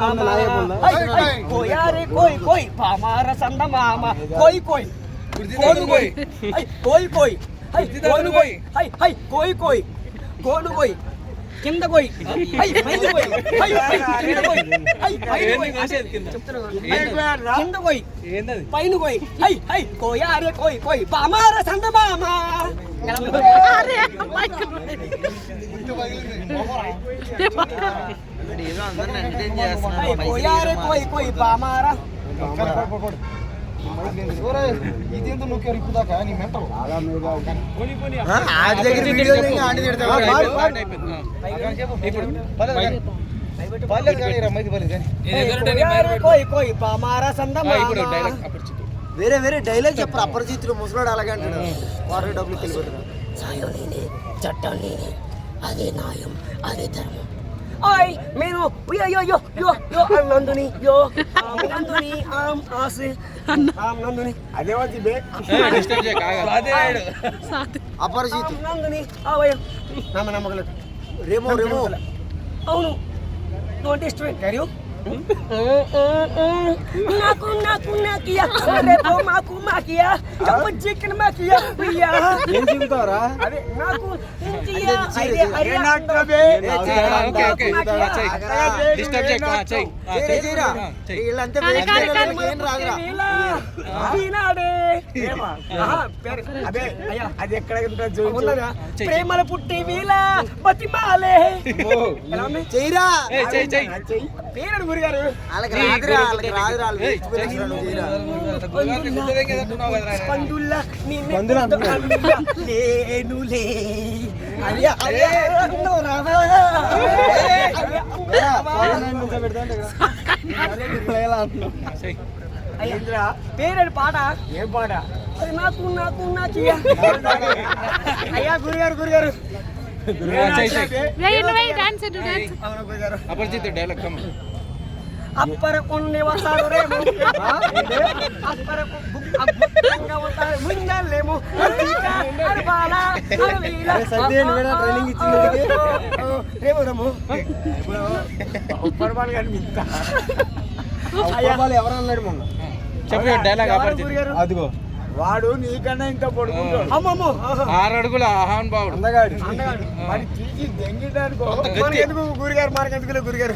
మామ నాయకున్నా? I, I, కోయారే కోయ్ కోయ్ పామార సంద మామ కోయ్ కోయ్ కోను కోయ్ ఐ కోయ్ కోయ్ ఐ కోను కోయ్ ఐ ఐ కోయ్ కోయ్ కోను కోయ్ కింద కోయ్ ఐ పైన కోయ్ ఐ ఐ, కింద కోయ్ ఐ పైన కోయ్ చెప్తున్నా కదా. కింద కోయ్ పైన కోయ్ ఐ ఐ కోయారే కోయ్ కోయ్ పామార సంద మామ ఐ వేరే వేరే డైలాగ్ చెప్పరు? అపరిచితులు ముసలాడు అలాగే అంటాడు. వాటర్ డబ్బులు తెలియదు చట్టం అదే న్యాయం అదే ధర్మం. Ay, meno, yo, yo, yo, yo, yo, ang nanduni, yo, ang nanduni, ang ಆಸೆ ang ನಂದುನಿ ಅದೇ ಒಂದಿದ್ದೆ ಅಪರಿಚಿತ ನಂದುನಿ ಅವಯ ನಮ್ಮ ನಮ್ಮ ರೇಮೋ ರೇಮೋ ಅವನು ಡೋಂಟ್ ಎಸ್ಟಿಮೇಟ್ ಕ್ಯಾರಿಯೋ నాకు నాకు నాకియా రేపు మాకు మాకియా చెప్పు చికెన్ మాకియా పియా ఏం చెబుతావరా అదే నాకు ఇంటియా అరే అరే ఓకే ఓకే డిస్టర్బ్ చేయకు ఆ, చెయ్ ఆ, చెయ్. ఆ, చెయ్. వీళ్ళంతా కానీ, వేరే కానీ, వాళ్ళకి కానీ. ఏం రాదురా అది ఎక్కడ ఉంటుంది ప్రేమల పుట్టి వీల బతిమాలే ఎలా ఉంది చెయ్యరా ఏయ్, చెయ్ చెయ్ పేరు గురిగారు లేనులే అయ్యింద్రా పేరు పాట ఏ పాట అది నాకు నాకు నాకు అయ్యా గురుగారు గురుగారు డాన్స్ డాన్స్ అపరిచిత డైలాగ్ కమ్మ అప్పరకు వస్తాడు రేము. అదిగో. వాడు నీకన్నా ఇంకా పడుకుంటాడు. ఆరు అడుగుల ఆహాన్ బాబు అందగాడు. అందగాడు. మరి తీసి గురిగారు మార్కెట్కి గురిగారు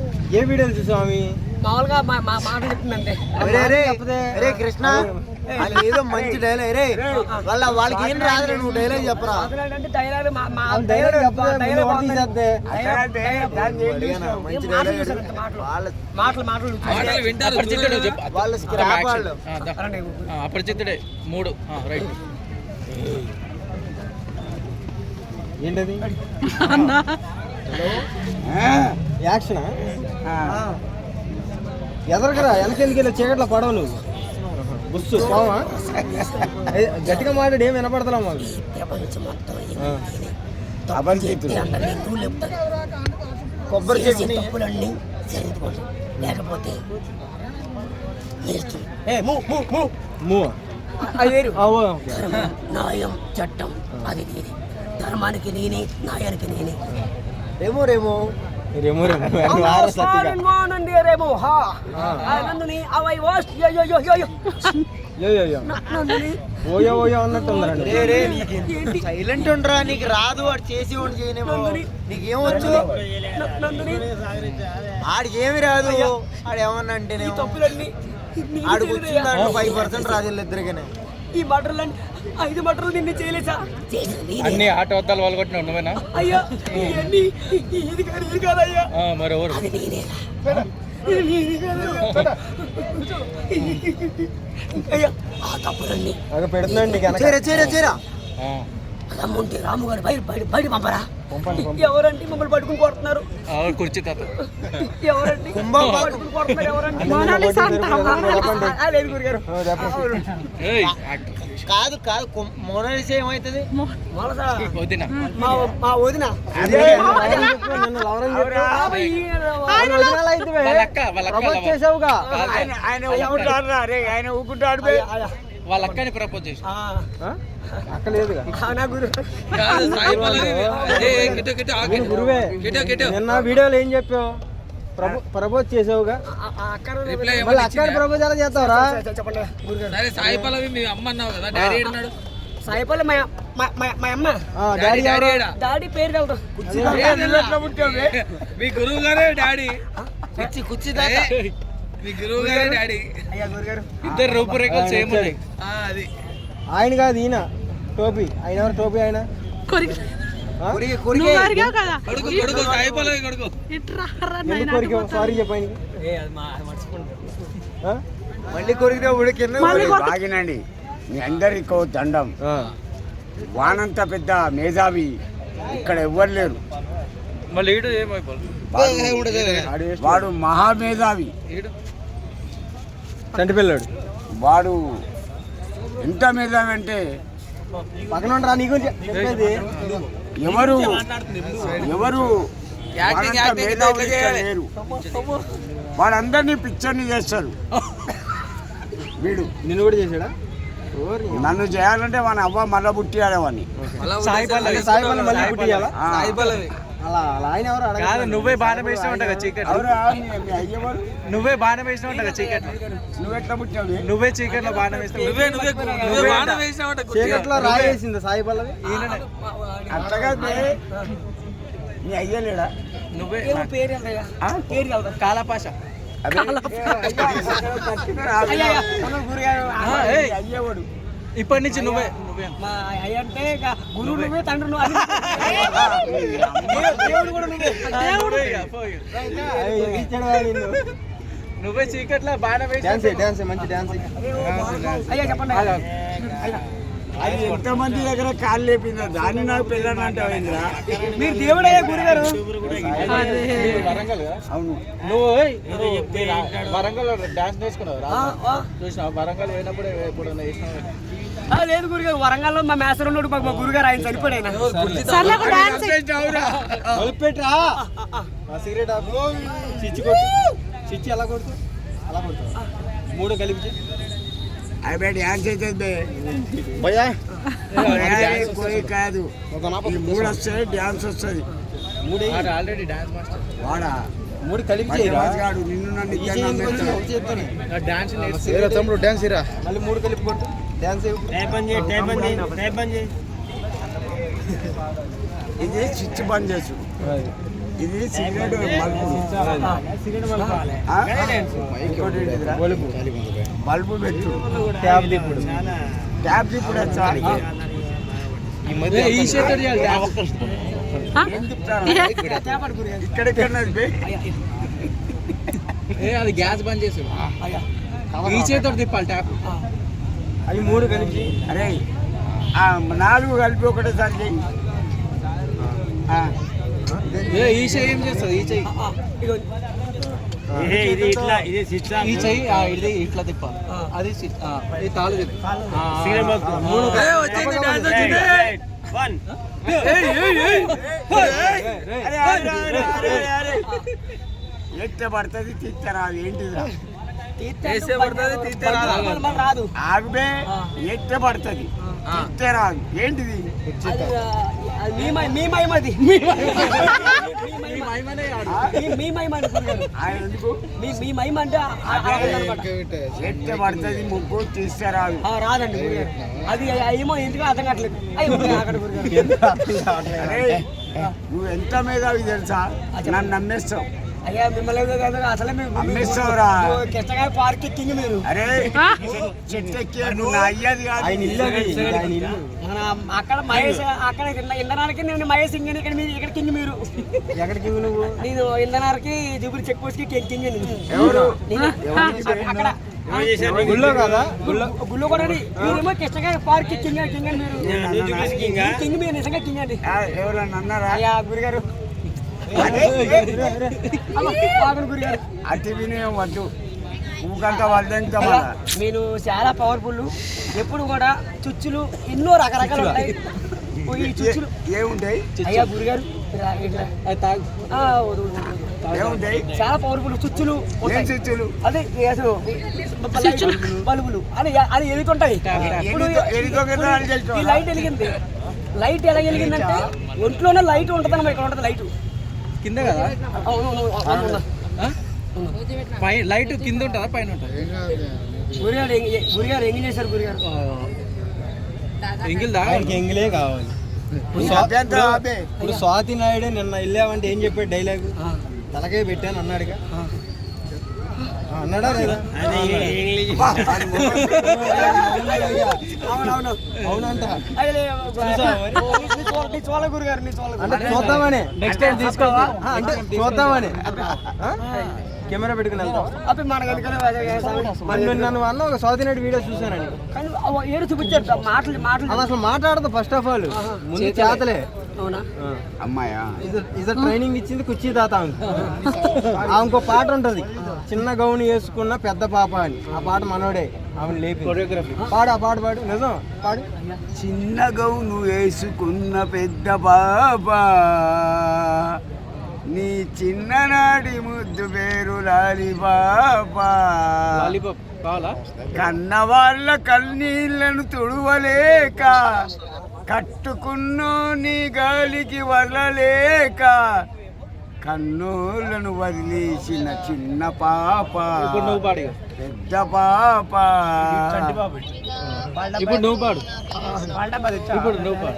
ఏ వీడియోలు స్వామి మామూలుగా మా మా మాట చెప్తుందంటే కృష్ణ ఏదో మంచి డైలాగ్ రే వాళ్ళ వాళ్ళకి ఏం రాదు నువ్వు డైలాగ్ చెప్పరా? డైలాగ్ మా మా మూడు. ఏంటది? యాక్షన్? ఎదరకరా వెనకెళ్ళి చీకట్లో పడవు నువ్వు. బుస్సు గట్టిగా మాట్లాడి ఏం వినపడతాం మాకు. కొబ్బరి చెట్టు లేకపోతే నాయం చట్టం అది నేనే ధర్మానికి నేనే న్యాయానికి నేనే. ఏమో రేమో. సైలెంట్ ఉండరా నీకు రాదు వాడు చేసి వాడు చేయనేమో. నీకేమొచ్చు ఆడికి ఏమి రాదు? ఆడు ఏమన్నా అంటే ఆడికి వచ్చింది ఫైవ్ పర్సెంట్ రాదు ఇద్దరికనే ఈ బటర్లండి. ఐదు మటర్లు నిన్ను చేయలేసా అన్ని ఆట వద్దాలు వాళ్ళు కొట్టినావు నువ్వేనా? అయ్యా ఇవన్నీ ఇది కాదు ఇది కాదయ్యా ఆ, మరి ఎవరు? అయ్యా. ఆ తప్పులన్నీ. పెడుతున్నాండి చేరా చేరా చేరా. ఆ, రమ్ముంటే రాము గారు బయట బయట బయట పంపరా. ఎవరండి మమ్మల్ని పట్టుకుని కొడుతున్నారు? ఆ, కుర్చీ తాత. ఎవరండి? పట్టుకుని కొడుతున్నారు ఎవరండి? కాదు కాదు మొనాలిసా వదినా. మా వదిన. ఆయన ఊకుంటాడు. వాళ్ళ అక్కని ప్రపోజ్ చేసి? అక్క సాయి పల్లవి ఏ, నిన్న వీడియోలో చెప్పావు? ప్రభు ప్రపోజ్ చేసావుగా? అక్కడ రిప్లై మళ్ళీ ఏమన్నా అక్కడ ఇచ్చిందా? ప్రపోజ్ ఎలా చేస్తావురా? చెప్పండి. గురుగారు. సరే సాయి పల్లవి మీ అమ్మ అన్నావు కదా. డాడీ ఏడున్నాడు? సాయిపల్లి మా మా- మా- మా అమ్మ. ఆ, డాడీ డాడీ పేరు? మీ గురువు గారే డాడీ. కుర్చీ కుర్చీ మీ గురువు గారే డాడీ. అయ్యా గురుగారు. ఇద్దరు రూపురేఖలు సేమ్. ఉన్నాయి. ఆ, అది. ఆయన కాదు ఈయన. టోపీ. ఆయన ఎవరు? టోపీ ఆయన? సారీ? మళ్ళీ కొరికితే ఉడికింది. బాగినండి. మీ అందరికో దండం. ఆ. వానంత పెద్ద మేధావి ఇక్కడ ఎవ్వరు లేరు. వాడు మహామేధావి. చంటి పిల్లాడు. వాడు ఎంత మేధావి అంటే పక్కన ఉండరా నీకు చెప్పేది ఎవరు ఎవరు. లేరు. వాడందరినీ పిక్చర్ని చేస్తాడు. వీడు. నిన్ను కూడా చేశాడా. నన్ను చేయాలంటే మన అవ్వ మళ్ళా పుట్టియాలి వాడిని సాయి పల్లవి అంటే సాయి పల్లవి మళ్ళీ పుట్టియాలా? ఆ. సాయి పల్లవి. అలా అలా. ఆయన ఎవరు అడగట్లేదు. కాదు నువ్వే బాణం వేసినావు కదా చీకటి నువ్వే బాణం వేసినావు కదా చీకటి నువ్వు ఎట్లా పుట్టావు నువ్వే చీకట్లో బాణం వేసినావు. నువ్వే నువ్వే నువ్వే బాణం సాయి పల్లవి? నీ అయ్యలేడా పేరు పేరు కాలపాష. ఇప్పటి నుంచి నువ్వే మా అయ్య అంటే ఇక గురువు నువ్వే. తండ్రి నువ్వు. అది దేవు- దేవుడు కూడా నువ్వే. చీకట్లో బాణం డాన్స్ డాన్స్ మంచి డాన్స్. అయ్యా చెప్పండి. అది ఎంతమంది దగ్గర కాళ్ళు లేపిందో దాన్ని నాకు పెళ్ళని అంటావు ఏందిరా? మీరు దేవుడయ్యా గురుగారు? అవును. నువ్వు వరంగల్ డాన్స్ నేర్చుకున్నావు. చూసినావు? వరంగల్ పోయినప్పుడు ఎప్పుడు చేసినావు? ఆ, లేదు గురుగారు వరంగల్లో మా మేసర్ ఉన్నాడు మాకు మా గురుగారు ఆయన చనిపోయాడు సిగరెట్ ఆపు. చిచ్చి కొట్టు చిచ్చి ఎలా కొడుతు అలా కొడుతు మూడు కలిపి. అవి డ్యాన్స్ అవుతుంది కాదు మూడు వస్తాయి డ్యాన్స్ వస్తుంది మూడు. ఆల్రెడీ డాన్స్ మాస్టర్ వాడా మూడు కలిపి నిన్ను నన్ను తమ్ముడు డాన్స్ ఇరా మళ్ళీ మూడు కలిపి కొట్టు డాన్స్ ఇది స్విచ్ బంద్ చేసు ఇది సిగరెట్ బల్బు బల్బు. పెట్టు. ట్యాబ్ దిప్పుడు ట్యాప్ ఇప్పుడు వచ్చా ఈ మధ్య ఈ చేతుడు చేయాలి ఏం అది గ్యాస్ బంద్ చేసి అయ్యా. ఈ చేతుడు తిప్పాలి ట్యాప్ అవి మూడు కలిపి. అరే ఆ నాలుగు కలిపి ఒకటేసారి చెయ్యి ఆ. ఏ ఈ చెయ్యి ఏం చేస్తుంది ఈ చెయ్యి ఇది ఇట్లా ఇది ఈ చెయ్యి ఆ, ఇది ఇట్లా తిప్పాలి అది ఇది తాళు తిప్పు. ఆ, మూడు ఏ, వచ్చింది, డాన్స్ వచ్చింది. అరే, అరే, అరే, అరే, అరే. ఎట్ట పడుతుంది తీస్తారా అది తీస్తే రాదు. ఆగుబే ఎట్ట పడుతుంది? తీస్తే రాదు ఏంటిది. ఎట్ట పడుతుంది? ముగ్గు తీస్తే రాదు ఆ, రాదండి అది ఏమో ఎందుకు అర్థం కావట్లేదు. నువ్వు ఎంత మేధావి తెలుసా? నన్ను నమ్మేస్తావు. అయ్యా మిమ్మల్ని కాదు, అసలే మీరు అమ్మేస్తావురా. కిష్టగా పార్క్ ఎక్కింది మీరు. అరే చెట్టు ఎక్కి నువ్వు నా అయ్యేది కాదు. ఆయన ఇల్లు అది ఆయన ఇల్లు. మన అక్కడ మహేష్ అక్కడ ఇంధనానికి నేను మహేష్ కింగ్ ఇక్కడ మీరు ఇక్కడ కింగ్ మీరు. ఎక్కడికి నువ్వు? నేను ఇంధనానికి జూబిలి చెక్ పోస్ట్కి కింగ్ ఎవరు? అక్కడ గుళ్ళో కదా? గుళ్ళో గుళ్ళు. కూడా మీరేమో కృష్ణగారి పార్క్ కింగ్ కింగ్ మీరు. కింగ్ మీరు నిజంగా కింగ్ అండి ఎవరన్నా అన్నారా? అయ్యా గురుగారు. వినయం వద్దు అయ్యా, మీరు చాలా పవర్ఫుల్ ఎప్పుడు కూడా చుచ్చులు ఎన్నో రకరకాలు ఉంటాయి. ఓ ఈ చుచ్చులు. ఏముంటాయి? అయ్యా గురుగారు చాలా పవర్ఫుల్ చుచ్చులు. చిచ్చులు? అదే అసలు బల్బులు అని అది అని ఈ? లైట్ వెలిగింది. లైట్ ఎలా వెలిగిందంటే ఒంట్లోనే లైట్ ఉంటుంది ఇక్కడ ఉంటుంది లైట్. కింద కదా? పై లైట్ కింద ఉంటుందా? పైన ఉంటుంది? గురిగారు ఎంగి- గురిగారు ఎంగి చేశారు గురిగారు ఎంగిల్ దా ఎంగిలే కావాలి. ఇప్పుడు స్వాతి నాయుడే నిన్న వెళ్ళామంటే ఏం చెప్పాడు డైలాగ్? తలకే పెట్టాను అన్నాడుగా. అన్నాడా చూద్దామని నెక్స్ట్ టైం తీసుకోవా అంటే. చూద్దామని? కెమెరా పెట్టుకుని నువ్వు నన్ను ఒక నాయుడు వీడియో ఏడు చూపించారు. మాటలు అసలు మాట్లాడదు ఫస్ట్ ఆఫ్ ఆల్ ముందు చేతలే. అవునా? అమ్మాయా? ఇది ట్రైనింగ్ ఇచ్చింది కుర్చీ తాత ఆమెకు. పాట ఉంటది. చిన్న గౌని వేసుకున్న పెద్ద పాప అని. ఆ పాట మనోడే. ఆమె లేపి. కొరియోగ్రఫీ పాడు ఆ పాట పాడు. నిజం? పాడు. చిన్న గౌను వేసుకున్న పెద్ద బాబా నీ చిన్ననాటి ముద్దు పేరు లాలి బాబా లాలీపాప్ కావాలా? కన్న వాళ్ళ కన్నీళ్ళను తుడవలేక కట్టుకున్నో నీ గాలికి వదలలేక కన్నోళ్ళను వదిలేసిన చిన్న పాప. పెద్ద పాప. ఇప్పుడు నువ్వు పాడు. ఇప్పుడు నువ్వు పాడు.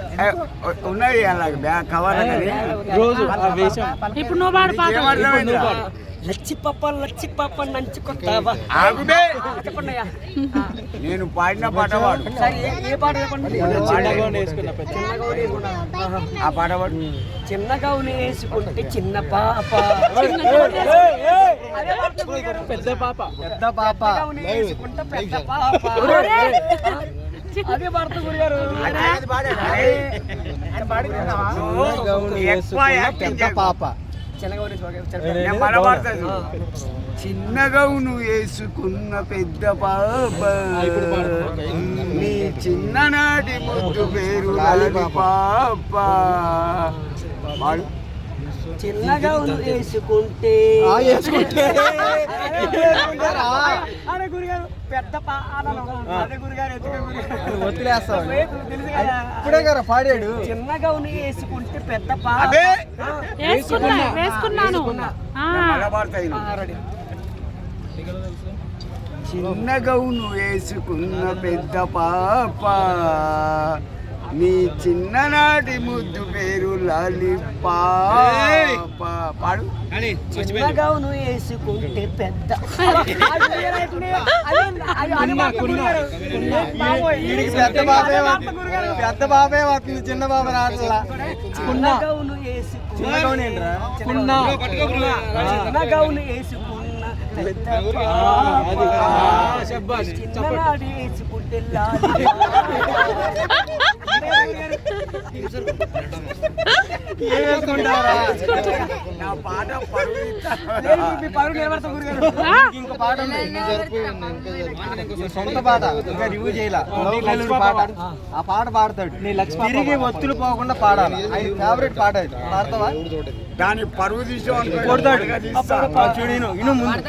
ఉన్నది అలాగే బ్యాగ్ కవర్. రోజు ఆ వేషం. ఇప్పుడు నువ్వు పాడు? లచ్చి పప్ప లచ్చి పప్ప నంచి నేను పాడిన పాట పాడు. సరే ఏ- పాట చెప్పండి. ఆ పాట పాడు. చిన్న గౌని వేసుకుంటే చిన్న పాప. పెద్ద పాప. పెద్ద పాప. గౌని వేసుకుంటే పెద్ద పాప. అదే భర్త పాప. చిన్న గౌని వేసుకో- నేను మన పాడతాను. చిన్న గౌను వేసుకున్న పెద్ద పాప. నీ చిన్ననాటి ముద్దు పేరు పాప. పాడు. చిన్న గౌను వేసుకుంటే వేసుకుంటే పెద్ద? వదిలేస్తావు. ఇప్పుడే కదా పాడాడు. చిన్న గౌను వేసుకుంటే పెద్ద పాప అదే. వేసుకున్నా వేసుకున్నాను. చిన్న గౌను వేసుకున్న పెద్ద పాప. నీ చిన్ననాటి ముద్దు పేరు లాలి పాడు. చిన్న గౌను వేసుకుంటే పెద్ద. పెద్ద బాబే వస్తుంది. చిన్న బాబు రాట్లా. చిన్న గౌను వేసుకున్న చిన్న గౌను వేసుకున్న పెద్ద అది. పాట ఆ, ఇంకో పాట ఉంది. ఈ సొంత పాట. ఇంకా రివ్యూ చేయాల. పాట. ఆ పాట పాడతాడు. తిరిగి ఒత్తులు పోకుండా పాడాలి? ఆయన ఫేవరెట్ పాట అది. పాడతావా? దాని పరువు కొడతాడు. ఆ, చూడు ఇను ఇను ముందు.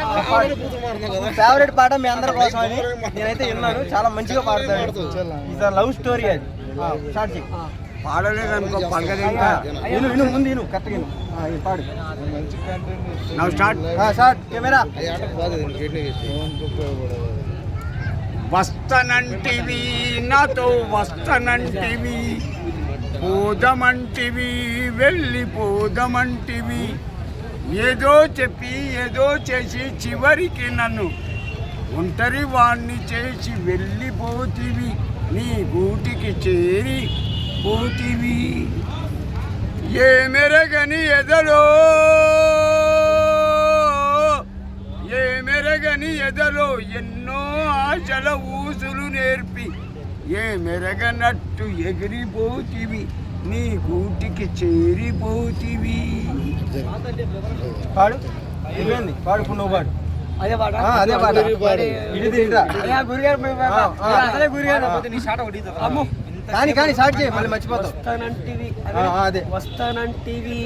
ఫేవరెట్ పాట. మీ అందరి కోసం అని నేనైతే విన్నాను. చాలా మంచిగా పాడతాడు. ఇది లవ్ స్టోరీ అది. ఆ, స్టార్ట్ చేయి పాడలేదనుకో పలకదేంకా ఇను ఇను ముందు ఇను కరెక్ట్గా ఇను. ఆ, ఇది పాడు. నా స్టార్ట్ ఆ, స్టార్ట్. కెమెరా. వస్తనంటివి నాతో వస్తనంటివి పోదమంటివి వెళ్ళిపోదమంటివి. ఏదో చెప్పి ఏదో చేసి చివరికి నన్ను ఒంటరి వాణ్ణి చేసి వెళ్ళిపోతివి. నీ గూటికి చేరి పోతివి ఏ మెరగని ఎదలో ఏ మెరగని ఎదలో ఎన్నో ఆశల ఊసులు నేర్పి ఏ మెరగనట్టు ఎగిరిపోతివి నీ గూటికి చేరిపోతివి. పాడు. అయిపోయింది పాడు అదే పాట. అదే పాట. గురుగారు అమ్మో. కానీ కానీ స్టార్ట్ చేయి మళ్ళీ మర్చిపోతావు. వస్తానంటివి అదే. వస్తానంటివి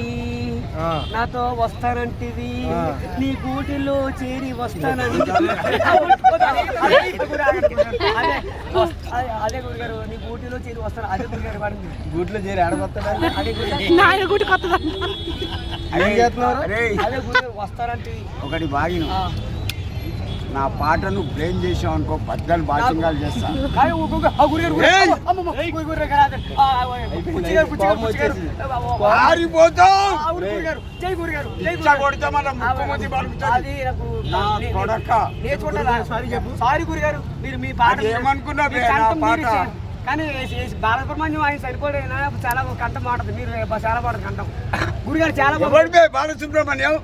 ఆ. నాతో వస్తానంటివి. నీ గూటిలో చేరి వస్తానంటివి అదే. గురుగారు నీ గూటిలో చేరి వస్తాను. అదే గురుగారు వాడింది గూట్లో చేరి అదే చేస్తున్నారు అదే గురుగారు వస్తానంటివి ఒకటి బాగిన. నా పాటను బ్లేమ్ చేసావు అనుకో పెద్దలు బాధ్యంగా చేస్తాను కానీ బాలసుబ్రహ్మణ్యం ఆయన సరిపోలేదు చాలా కంట మాట మీరు చాలా పాటది కంటం. గురుగారు చాలా బాలసుబ్రహ్మణ్యం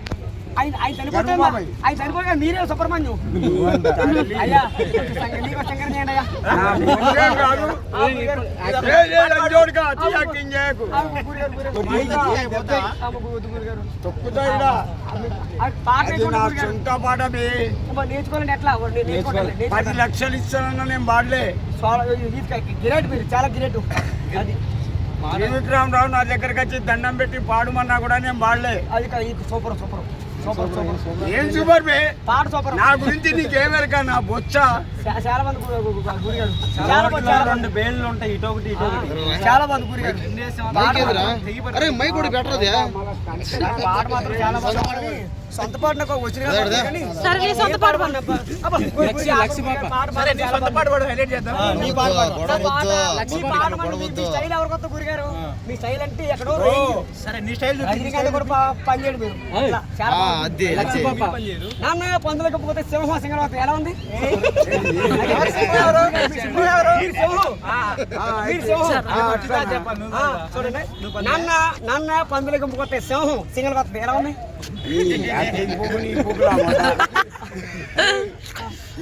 మీరే పది లక్షలు ఇస్తానన్న నేను వాడలే గిరేట్ మీరు చాలా గిరేటు. అది. రావు నా దగ్గరకు వచ్చి దండం పెట్టి పాడమన్నా కూడా నేను వాడలే అది సూపర్ సూపర్. ఏం సూపర్ బే? నా గురించి నీకేమెరక? నా బొచ్చ. చాలా మంది రెండు బేళ్ళు ఉంటాయి ఇటు ఒకటి ఇటు ఒకటి. చాలా మంది పాట మాత్రం చాలా మంది సొంత పాట. నాకు వచ్చిన సరే నీ సొంత పాట సరే నీ సొంత పాట హైలైట్ చేద్దాం. నీ పాట పాట స్టైల్ ఎవరికొత్త గురిగారు? మీ స్టైల్ అంటే ఎక్కడో సరే నీ స్టైల్ రజనీకాంత్ కూడా పని చేయడు మీరు. నాన్న పందులకు పోతే సింహం సింగం ఎలా ఉంది? నన్న నన్న పందుల గుంపు సింహం. సింగల్ కొత్త ఎలా ఉంది?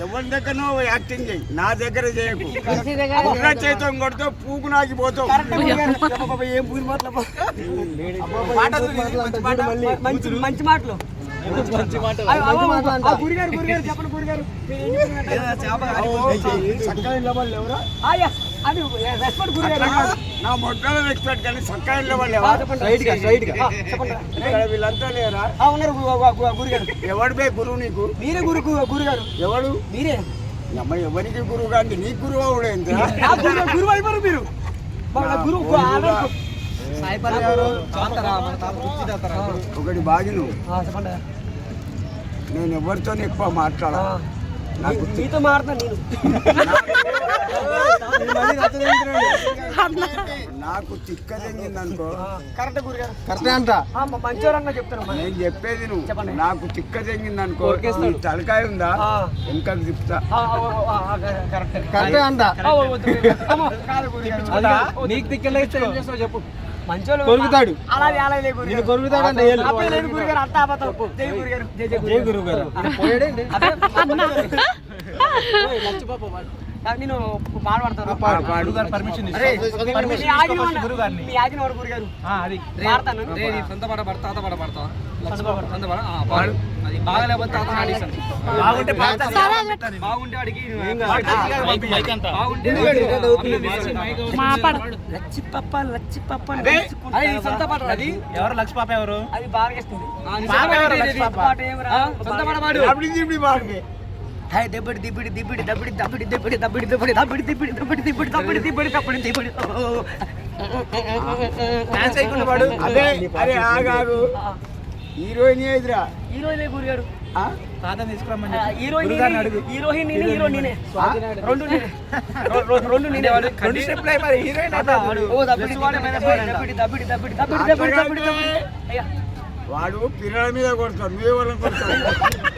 ఎవరి దగ్గర యాక్టింగ్ చేయి. నా దగ్గర చేయకు. చేతం కొడితే పూకు నాకిపోతావు ఏం మాటలు మంచి మాటలు. చెప్పండి అది రెస్పెక్ట్ గురి నా మొట్టాల రెస్పెక్ట్ కానీ సక్కా ఇళ్ళ వాళ్ళు వీళ్ళంతా లేరా? గురుగారు ఎవడు బే గురువు నీకు? మీరే గురు గురుగారు ఎవడు? మీరే. అమ్మ ఎవరికి గురువు కానీ నీ గురువు అవుడు ఎంత గురువు అయిపోరు మీరు. గురువు? ఒకటి బాగిను నేను ఎవరితో ఎక్కువ మాట్లాడా నాకు మారుతున్నా నేను. నాకు చిక్కదెంగింది అనుకో. కరెక్ట్ అంట. నేను చెప్పేది నువ్వు. నాకు చిక్క చిక్కదెంగింది అనుకో. తలకాయ ఉందా? ఇంకా తిప్పుతా. కరెక్ట్. కరెక్ట్ నీకు తిక్కలేదు చెప్పు. కొరుకుతాడు. కొరుకుతాడు అంటే జయ గురువు గారు నేను ఎవరు? లక్ష పాప ఎవరు? అది బాగా పాట హాయ్ దెబ్బడి దిబ్బడి దిబ్బడి దబ్బడి దబ్బడి దెబ్బడి దబ్బడి దెబ్బడి దబ్బడి దిబ్బడి దబ్బడి దిబ్బడి దబ్బడి దిబ్బడి దబ్బడి దిబ్బడి డాన్స్ అయిపోయిన వాడు అదే అరే ఆగాగు హీరోయిన్ ఏదిరా హీరోయిన్ ఏ గురిగారు సాధన తీసుకురమ్మని హీరోయిన్ అడుగు హీరోయిన్ నేనే హీరో నేనే రెండు రెండు నేనే వాడు రెండు స్టెప్ లై మరి హీరోయిన్ వాడు ఓ దబ్బడి దబ్బడి దబ్బడి దబ్బడి దబ్బడి దబ్బడి దబ్బడి వాడు పిల్లల మీద కొడతాడు మీ వాళ్ళని కొడతాడు